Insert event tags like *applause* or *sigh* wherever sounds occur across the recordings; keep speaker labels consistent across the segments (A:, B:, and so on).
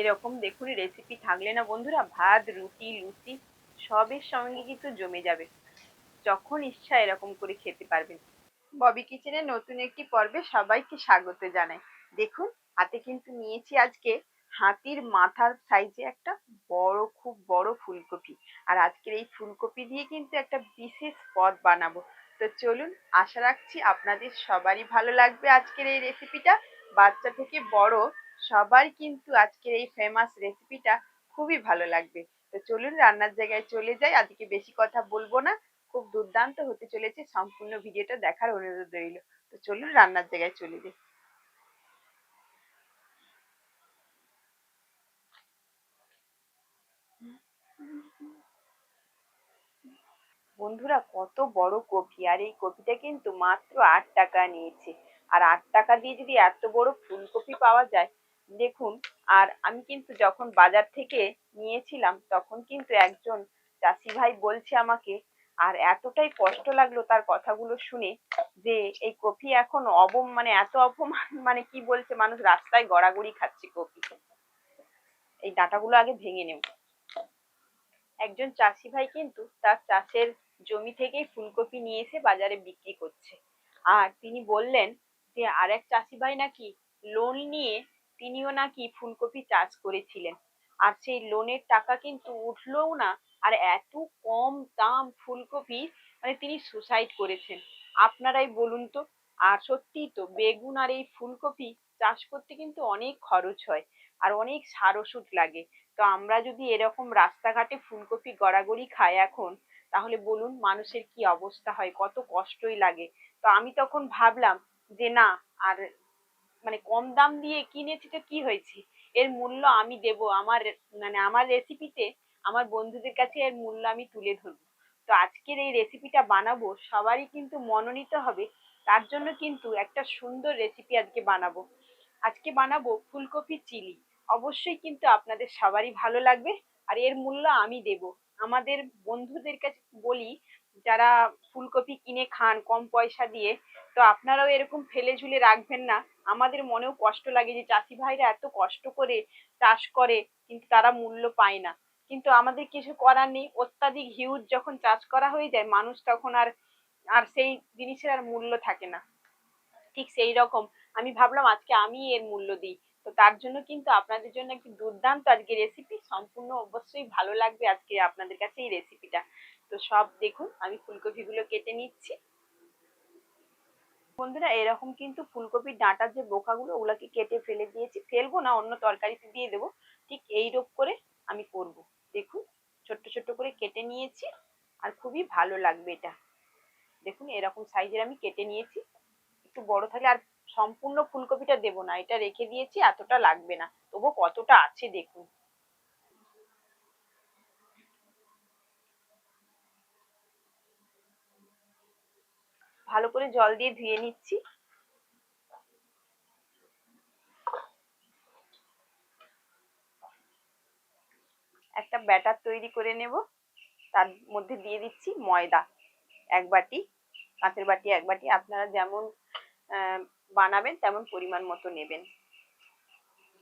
A: এরকম দেখুন রেসিপি থাকলে না বন্ধুরা, ভাত, রুটি, লুচি, সবের সঙ্গে কিন্তু জমে যাবে। যখন ইচ্ছা এরকম করে খেতে পারবেন। ববি কিচেনের নতুন একটি পর্বে সবাইকে স্বাগত জানাই। দেখুন, হাতে কিন্তু নিয়েছি আজকে হাতির মাথার সাইজে একটা বড়, খুব বড় ফুলকপি। আর আজকের এই ফুলকপি দিয়ে কিন্তু একটা বিশেষ পদ বানাবো। তো চলুন, আশা রাখছি আপনাদের সবারই ভালো লাগবে আজকের এই রেসিপিটা বাচ্চা থেকে বড় সবার কিন্তু আজকের এই ফেমাস রেসিপিটা খুবই ভালো লাগবে। তো চলুন রান্নার জায়গায় চলে যাই, আজকে বেশি কথা বলব না। খুব দুর্দান্ত হতে চলেছে সম্পূর্ণ ভিডিওটা দেখার অনুরোধ রইল। তো চলুন রান্নার জায়গায় চলে যাই। বন্ধুরা, কত বড় কপি। আর এই কপিটা কিন্তু মাত্র আট টাকা নিয়েছে। আর আট টাকা দিয়ে যদি এত বড় ফুলকপি পাওয়া যায় দেখুন, আর আমি কিন্তু যখন বাজার থেকে নিয়েছিলাম, তখন কিন্তু একজন চাষি ভাই বলছে আমাকে, আর এতটাই কষ্ট লাগল তার কথাগুলো শুনে যে এই কপি এখন অবম মানে এত অপমান *laughs* মানে কি বলছে মানুষ, রাস্তায় গড়াগড়ি খাচ্ছে কপি এই ডাঁটাগুলো আগে ভেঙে নেব। একজন চাষি ভাই কিন্তু তার চাষের জমি থেকেই ফুলকপি নিয়ে এসে বাজারে বিক্রি করছে। আর তিনি বললেন যে, আরেক চাষি ভাই নাকি লোন নিয়ে তিনিও নাকি ফুলকপি চাষ করেছিলেন। আর সেই লোনের টাকা কিন্তু উঠলোও না। আর এত কম দাম ফুলকপি মানে তিনি সুসাইড করেছেন। আপনারাই বলুন তো। আর সত্যিই তো, বেগুন আর এই ফুলকপি চাষ করতে কিন্তু অনেক খরচ হয়। আর অনেক সার ওষুধ লাগে। তো আমরা যদি এরকম রাস্তাঘাটে ফুলকপি গড়াগড়ি খাই এখন, তাহলে বলুন মানুষের কি অবস্থা হয়? কত কষ্টই লাগে। তো আমি তখন ভাবলাম যে না, আর মানে কম দাম দিয়ে কিনেছি তো কি হয়েছে? এর মূল্য আমি দেব। আমার মানে আমার রেসিপিতে আমার বন্ধুদের কাছে এর মূল্য আমি তুলে ধরবো। তো আজকের এই রেসিপিটা বানাবো, সবারই কিন্তু মনোনীত হবে। তার জন্য কিন্তু একটা সুন্দর রেসিপি আজকে বানাবো। আজকে বানাবো ফুলকপি চিলি। অবশ্যই কিন্তু আপনাদের সবারই ভালো লাগবে। আর এর মূল্য আমি দেব। আমাদের বন্ধুদের কাছে বলি যারা ফুলকপি কিনে খান কম পয়সা দিয়ে, তো আপনারাও এরকম ফেলে ঝুলে রাখবেন না। আমাদের মনেও কষ্ট লাগে যে, চাষি ভাইরা এত কষ্ট করে চাষ করে, কিন্তু তারা মূল্য পায় না। কিন্তু আমাদের কিছু করার নেই। অত্যাধিক হিউজ যখন চাষ করা হয়ে যায়, মানুষ তখন আর আর সেই জিনিসের আর মূল্য থাকে না। ঠিক সেই রকম। আমি ভাবলাম আজকে আমি এর মূল্য দিই। তো তার জন্য কিন্তু আপনাদের জন্য একটি দুর্দান্ত আজকে রেসিপি সম্পূর্ণ অবশ্যই ভালো লাগবে আজকে আপনাদের কাছে এই রেসিপিটা তো সব দেখুন, আমি ফুলকপিগুলো কেটে নিচ্ছি। বন্ধুরা, এরকম কিন্তু ফুলকপির ডাঁটার যে বোকাগুলো, ওগুলোকে কেটে ফেলে দিয়েছি। ফেলব না, অন্য তরকারিতে দিয়ে দেবো। ঠিক এই রূপ করে আমি করব। দেখুন, ছোট্ট ছোট্ট করে কেটে নিয়েছি, আর খুবই ভালো লাগবে এটা। দেখুন, এরকম সাইজের আমি কেটে নিয়েছি। একটু বড় থাকলে আর সম্পূর্ণ ফুলকপিটা দেব না। এটা রেখে দিয়েছি, এতটা লাগবে না। তবু কতটা আছে দেখুন। ভালো করে জল দিয়ে ধুয়ে নিচ্ছি। একটা ব্যাটার তৈরি করে নেব। তার মধ্যে দিয়ে দিচ্ছি ময়দা এক বাটি, কাঁচের বাটি এক বাটি। আপনারা যেমন বানাবেন তেমন পরিমাণ মতো নেবেন।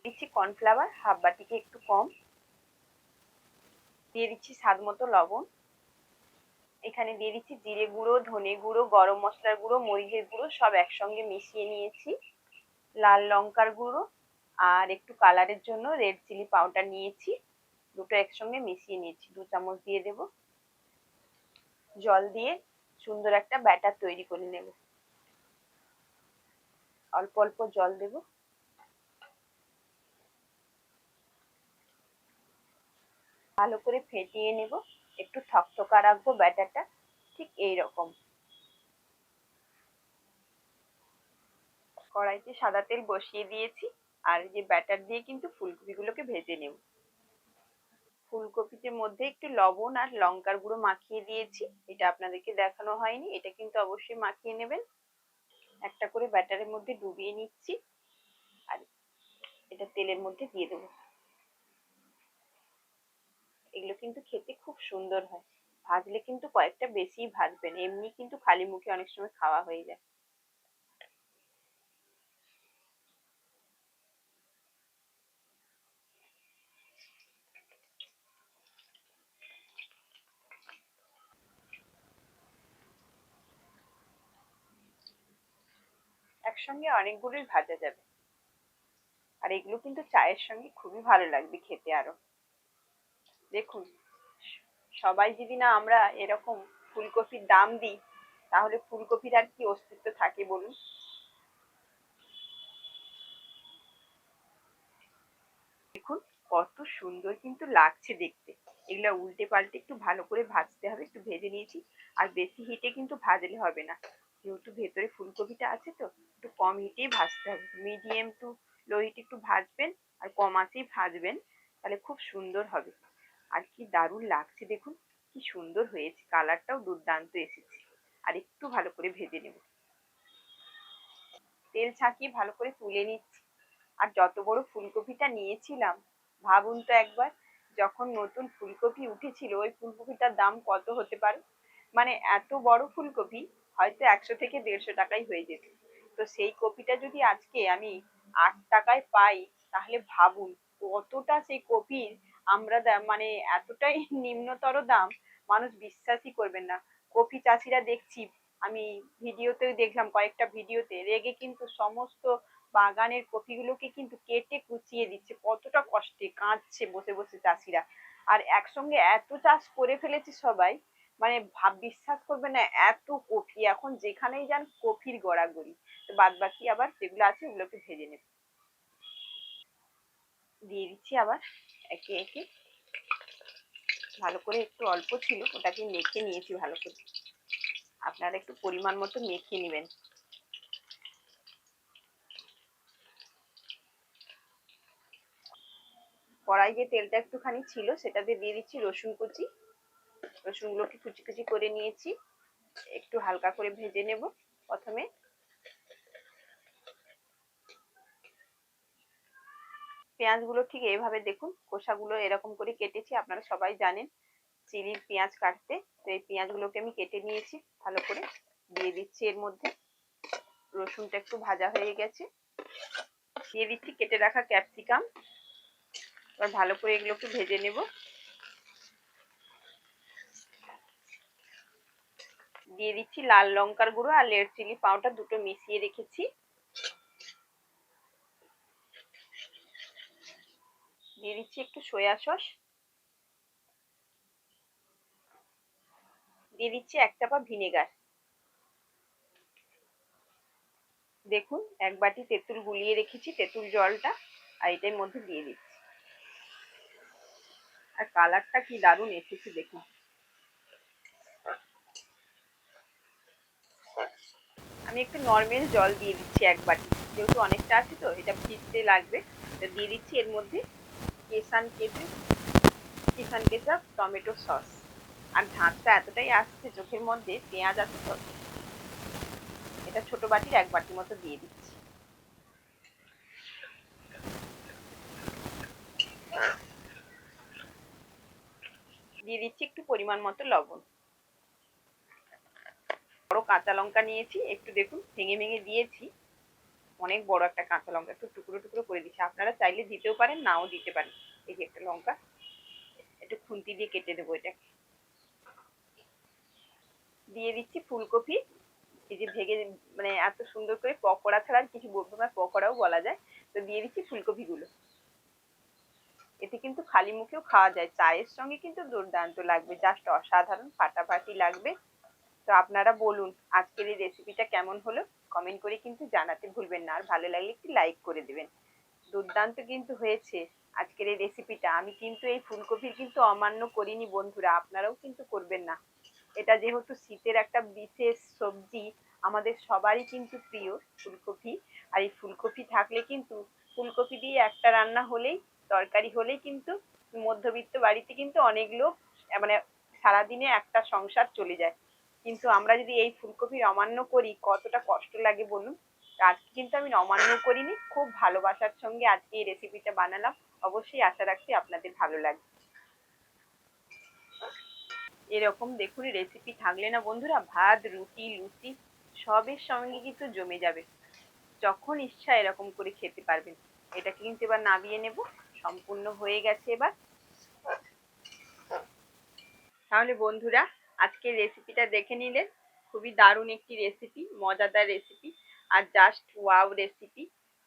A: দিচ্ছি কর্নফ্লাওয়ার, হাফ বাটিকে একটু কম। দিয়ে দিচ্ছি স্বাদ মতো লবণ। এখানে দিয়ে দিচ্ছি জিরে গুঁড়ো, ধনে গুঁড়ো, গরম মশলার গুঁড়ো, মরিচের গুঁড়ো, সব একসঙ্গে মিশিয়ে নিয়েছি। লাল লঙ্কার গুঁড়ো আর একটু কালারের জন্য রেড চিলি পাউডার নিয়েছি। দুটো একসঙ্গে মিশিয়ে নিয়েছি। দু চামচ দিয়ে দেব। জল দিয়ে সুন্দর একটা ব্যাটার তৈরি করে নেব। অল্প অল্প জল দেব। ভালো করে ফেটিয়ে নেব। একটু থকথকা রাখব ব্যাটারটা ঠিক এই রকম কড়াইতে সাদা তেল বসিয়ে দিয়েছি, আর যে ব্যাটার দিয়ে কিন্তু ফুলকপিগুলোকে ভেজে নেব। ফুলকপিতে মধ্যে একটু লবণ আর লঙ্কার গুঁড়ো মাখিয়ে দিয়েছি, এটা আপনাদেরকে দেখানো হয়নি, এটা কিন্তু অবশ্যই মাখিয়ে নেবেন। একটা করে ব্যাটারের মধ্যে ডুবিয়ে নিচ্ছি, আর এটা তেলের মধ্যে দিয়ে দেবো। এগুলো কিন্তু খেতে খুব সুন্দর হয়। ভাজলে কিন্তু কয়েকটা বেশি ভাজবেন, এমনি কিন্তু খালি মুখে অনেক সময় খাওয়া হয়ে যায়। একসঙ্গে অনেকগুলোই ভাজা যাবে। আর এগুলো কিন্তু চায়ের সঙ্গে খুবই ভালো লাগবে খেতে আরও। দেখুন, সবাই যদি না আমরা এরকম ফুলকপির দাম দিই, তাহলে ফুলকপির আর কি অস্তিত্ব থাকে বলুন? দেখুন, কত সুন্দর কিন্তু লাগছে দেখতে। এগুলা উল্টে পাল্টে একটু ভালো করে ভাজতে হবে, একটু ভেজে নিয়েছি। আর বেশি হিটে কিন্তু ভাজলে হবে না। যেহেতু ভেতরে ফুলকপিটা আছে তো, একটু কম হিটেই ভাজতে হবে। মিডিয়াম টু লো হিটে একটু ভাজবেন আর কম আঁচেই ভাজবেন, তাহলে খুব সুন্দর হবে। আর কি দারুণ লাগছে দেখুন, কি সুন্দর হয়েছে। কালারটাও দুর্দান্ত এসেছে। আর একটু ভালো করে ভেজে নেব। তেল ছাঁকিয়ে ভালো করে তুলে নিচ্ছি। আর যত বড় ফুলকপিটা নিয়েছিলাম, ভাবুন তো একবার, যখন নতুন ফুলকপি উঠেছিল, ওই ফুলকপিটার দাম কত হতে পারে? মানে এত বড় ফুলকপি, হয়তো একশো থেকে দেড়শো টাকাই হয়ে যেত। তো সেই কপিটা যদি আজকে আমি আট টাকায় পাই, তাহলে ভাবুন কতটা সেই কপির আমরা মানে এতটাই নিম্নতর দাম, মানুষ বিশ্বাসই করবেন না। কপি চাষিরা দেখছি, আমি ভিডিওতেও দেখলাম কয়েকটা ভিডিওতে, রেগে কিন্তু সমস্ত বাগানের কপিগুলোকে কিন্তু কেটে কুচিয়ে দিচ্ছে। কতটা কষ্টে কাঁদছে বসে বসে চাষিরা। আর একসঙ্গে এত চাষ করে ফেলেছে সবাই মানে ভাব, বিশ্বাস করবে না, এত কপি এখন যেখানেই যান কপির গড়াগড়ি। তো বাদ বাকি আবার যেগুলো আছে ওগুলোকে ভেজে নেব। দিয়ে দিচ্ছি আবার। একে একে। ভালো করে একটু অল্প ছিল, ওটাকে মেখে নিয়েছি ভালো করে। আপনারা একটু পরিমাণ মতো মেখে নেবেন। কড়াই যে তেলটা একটুখানি ছিল সেটাতে দিয়ে দিচ্ছি রসুন কুচি। রসুনগুলোকে কুচি কুচি করে নিয়েছি। একটু হালকা করে ভেজে নেব প্রথমে। পেঁয়াজগুলো ঠিক এইভাবে দেখুন, খোসাগুলো এরকম করে কেটেছি, আপনারা সবাই জানেন চিলির পেঁয়াজ কাটতে। তো এই পেঁয়াজগুলোকে আমি কেটে নিয়েছি, ভালো করে দিয়ে দিচ্ছি এর মধ্যে। রসুনটা একটু ভাজা হয়ে গেছে। দিয়ে দিচ্ছি কেটে রাখা ক্যাপসিকাম। এবার ভালো করে এগুলোকে ভেজে নেব। দিয়ে দিচ্ছি লাল লঙ্কার গুঁড়ো আর লেড চিলি পাউডার দুটো মিশিয়ে রেখেছি। দিয়ে দিচ্ছি একটু সয়া সস। দিয়ে দিচ্ছি এক চাপা ভিনেগার। দেখুন, এক বাটি তেঁতুল গুলিয়ে রেখেছি, তেঁতুল জলটা, আর এটার মধ্যে দিয়ে দিচ্ছি। আর কালারটা কি দারুণ এসেছে দেখুন। আমি একটু নর্মাল জল দিয়ে দিচ্ছি এক বাটি, যেহেতু অনেকটা আছে তো, এটা ভিজতে লাগবে। দিয়ে দিচ্ছি এর মধ্যে কেসান কেটে কিষান কেচাপ, টমেটো সস। আর ঝাঁঝটা এতটাই আসছে চোখের মধ্যে, পেঁয়াজ আছে তো, এটা ছোট বাটির এক বাটির মতো দিয়ে দিচ্ছি। দিয়ে দিচ্ছি একটু পরিমাণ মতো লবণ। বড় কাঁচা লঙ্কা নিয়েছি, একটু দেখুন, ভেঙে ভেঙে দিয়েছি। অনেক বড় একটা কাঁচা লঙ্কা একটু টুকরো টুকরো করে দিচ্ছি। আপনারা চাইলে দিতেও পারেন, নাও দিতে পারেন। এই যে একটা লঙ্কা, একটু খুন্তি দিয়ে কেটে দেবো এটাকে দিয়ে দিচ্ছি ফুলকপি। এই যে ভেঙে মানে এত সুন্দর করে পকোড়া ছাড়া কিছু বলব না, পকোড়াও বলা যায়। তো দিয়ে দিচ্ছি ফুলকপিগুলো। এতে কিন্তু খালি মুখেও খাওয়া যায়। চায়ের সঙ্গে কিন্তু দুর্দান্ত লাগবে, জাস্ট অসাধারণ ফাটাফাটি লাগবে। তো আপনারা বলুন, আজকের এই রেসিপিটা কেমন হলো? কমেন্ট করে কিন্তু জানাতে ভুলবেন না। আর ভালো লাগলে একটি লাইক করে দেবেন। দুর্দান্ত কিন্তু হয়েছে আজকের এই রেসিপিটা আমি কিন্তু এই ফুলকপির কিন্তু অমান্য করিনি বন্ধুরা, আপনারাও কিন্তু করবেন না। এটা যেহেতু শীতের একটা বিশেষ সবজি, আমাদের সবারই কিন্তু প্রিয় ফুলকপি। আর এই ফুলকপি থাকলে কিন্তু ফুলকপি দিয়ে একটা রান্না হলেই, তরকারি হলেই কিন্তু মধ্যবিত্ত বাড়িতে কিন্তু অনেক লোক মানে সারাদিনে একটা সংসার চলে যায়। কিন্তু আমরা যদি এই ফুলকপির অমান্য করি, কতটা কষ্ট লাগে বলুন? আজকে কিন্তু আমি অমান্য করিনি, খুব ভালোবাসার সঙ্গে আজকে এই রেসিপিটা বানালাম। অবশ্যই আশা রাখছি আপনাদের ভালো লাগবে। এরকম দেখুন রেসিপি থাকলে না বন্ধুরা, ভাত, রুটি, লুচি, সবের সঙ্গে কিন্তু জমে যাবে। যখন ইচ্ছা এরকম করে খেতে পারবেন। এটাকে কিন্তু এবার নামিয়ে নেব, সম্পূর্ণ হয়ে গেছে এবার। তাহলে বন্ধুরা আজকের রেসিপিটা দেখে নিলেন। খুবই দারুণ একটি রেসিপি মজাদার রেসিপি আর জাস্ট ওয়াও রেসিপি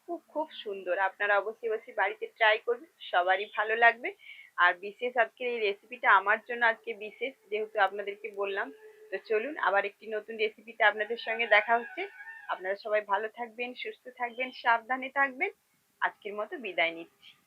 A: খুব খুব সুন্দর। আপনারা অবশ্যই অবশ্যই বাড়িতে ট্রাই করবেন। সবারই ভালো লাগবে। আর বিশেষ আজকের এই রেসিপিটা আমার জন্য আজকে বিশেষ, যেহেতু আপনাদেরকে বললাম। তো চলুন, আবার একটি নতুন রেসিপিতে আপনাদের সঙ্গে দেখা হচ্ছে। আপনারা সবাই ভালো থাকবেন, সুস্থ থাকবেন, সাবধানে থাকবেন। আজকের মতো বিদায় নিচ্ছি।